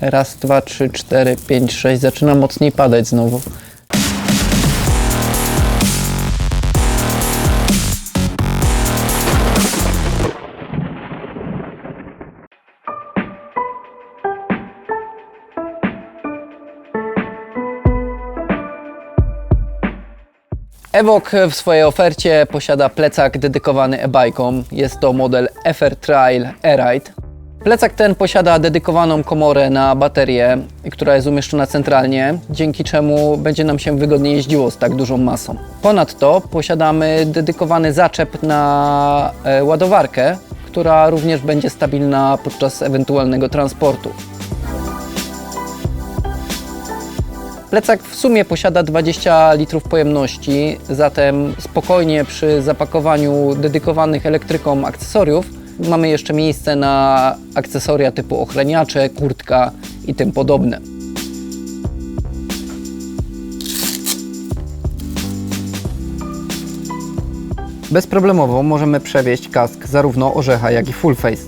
Raz, dwa, trzy, cztery, pięć, sześć. Zaczyna mocniej padać znowu. Evoque w swojej ofercie posiada plecak dedykowany e-bajkom. Jest to model FR Trail E-Ride. Plecak ten posiada dedykowaną komorę na baterię, która jest umieszczona centralnie, dzięki czemu będzie nam się wygodnie jeździło z tak dużą masą. Ponadto posiadamy dedykowany zaczep na e, ładowarkę, która również będzie stabilna podczas ewentualnego transportu. Plecak w sumie posiada 20 litrów pojemności, zatem spokojnie przy zapakowaniu dedykowanych elektrykom akcesoriów mamy jeszcze miejsce na akcesoria typu ochraniacze, kurtka i tym podobne. Bezproblemowo możemy przewieźć kask zarówno orzecha, jak i full face.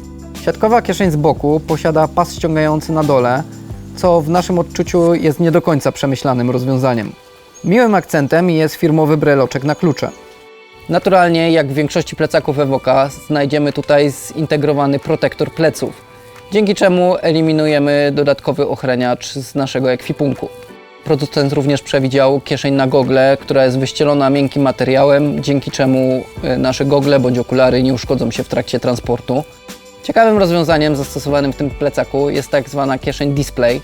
Siatkowa kieszeń z boku posiada pas ściągający na dole, co w naszym odczuciu jest nie do końca przemyślanym rozwiązaniem. Miłym akcentem jest firmowy breloczek na klucze. Naturalnie, jak w większości plecaków Evoka, znajdziemy tutaj zintegrowany protektor pleców, dzięki czemu eliminujemy dodatkowy ochraniacz z naszego ekwipunku. Producent również przewidział kieszeń na gogle, która jest wyścielona miękkim materiałem, dzięki czemu y, nasze gogle bądź okulary nie uszkodzą się w trakcie transportu. Ciekawym rozwiązaniem zastosowanym w tym plecaku jest tak zwana kieszeń display,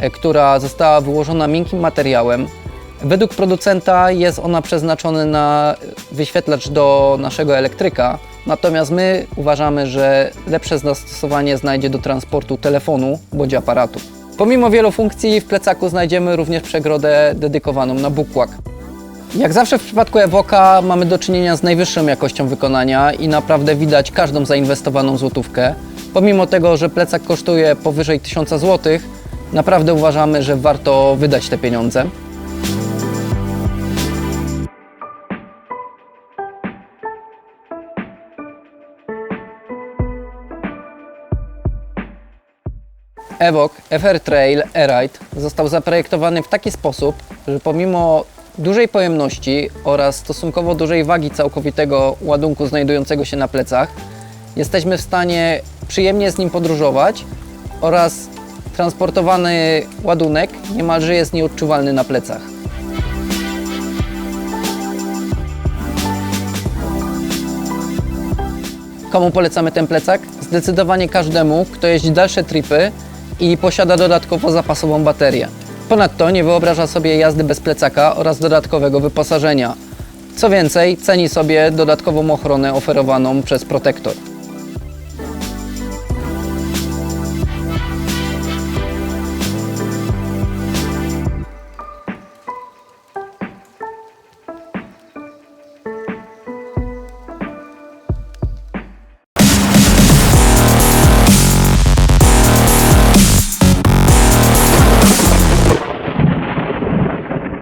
e, która została wyłożona miękkim materiałem. Według producenta jest ona przeznaczona na wyświetlacz do naszego elektryka, natomiast my uważamy, że lepsze zastosowanie znajdzie do transportu telefonu bądź aparatu. Pomimo wielu funkcji w plecaku znajdziemy również przegrodę dedykowaną na bukłak. Jak zawsze w przypadku Evoka mamy do czynienia z najwyższą jakością wykonania i naprawdę widać każdą zainwestowaną złotówkę. Pomimo tego, że plecak kosztuje powyżej 1000 zł, naprawdę uważamy, że warto wydać te pieniądze. Evoque FR Trail E-Ride został zaprojektowany w taki sposób, że pomimo dużej pojemności oraz stosunkowo dużej wagi całkowitego ładunku znajdującego się na plecach, jesteśmy w stanie przyjemnie z nim podróżować oraz transportowany ładunek niemalże jest nieodczuwalny na plecach. Komu polecamy ten plecak? Zdecydowanie każdemu, kto jeździ dalsze tripy i posiada dodatkowo zapasową baterię. Ponadto nie wyobraża sobie jazdy bez plecaka oraz dodatkowego wyposażenia. Co więcej, ceni sobie dodatkową ochronę oferowaną przez Protector.